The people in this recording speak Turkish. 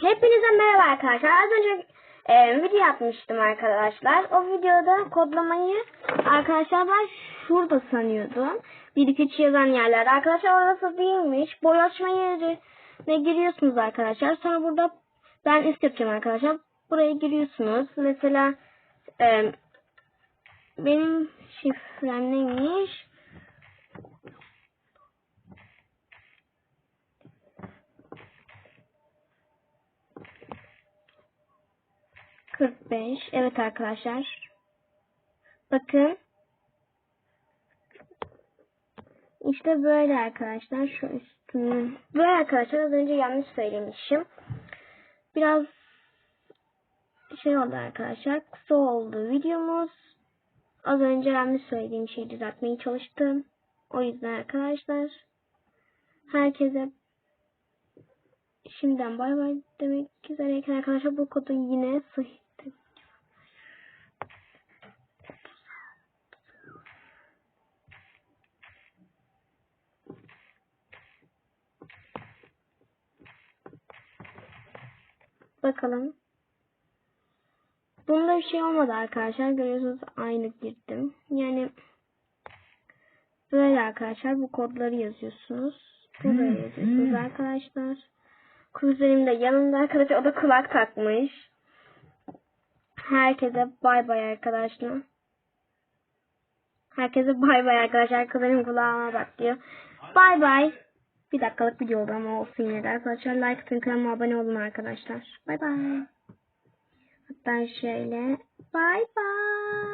Hepinize merhaba arkadaşlar. Az önce e, video yapmıştım arkadaşlar. O videoda kodlamayı arkadaşlar ben şurada sanıyordum. 1 2 3 yazan yerler. Arkadaşlar orası değilmiş. Boy açma yerine giriyorsunuz arkadaşlar. Sonra burada ben üst yapacağım arkadaşlar. Buraya giriyorsunuz. Mesela e, benim şifrem neymiş? Kırk beş. Evet arkadaşlar. Bakın. İşte böyle arkadaşlar. Şu üstünü. Böyle arkadaşlar az önce yanlış söylemişim. Biraz şey oldu arkadaşlar. Kısa oldu videomuz. Az önce yanlış söylediğim şeyi düzeltmeye çalıştım. O yüzden arkadaşlar. Herkese şimdiden bay bay demek üzereyken arkadaşlar bu kodu yine sahih. Bakalım. Bunda bir şey olmadı arkadaşlar. Görüyorsunuz aynı girdim. Yani böyle arkadaşlar bu kodları yazıyorsunuz. Burada yazıyorsunuz arkadaşlar. Kuzenim de yanımda arkadaşlar. O da kulak takmış. Herkese bay bay arkadaşlar. Herkese bay bay arkadaşlar. Kuzenim kulağıma bak diyor. Bay bay. Bir dakikalık video oldu ama olsun yine de arkadaşlar. Like atın kanalıma abone olun arkadaşlar. Bay bay. Hatta şöyle. Bay bay.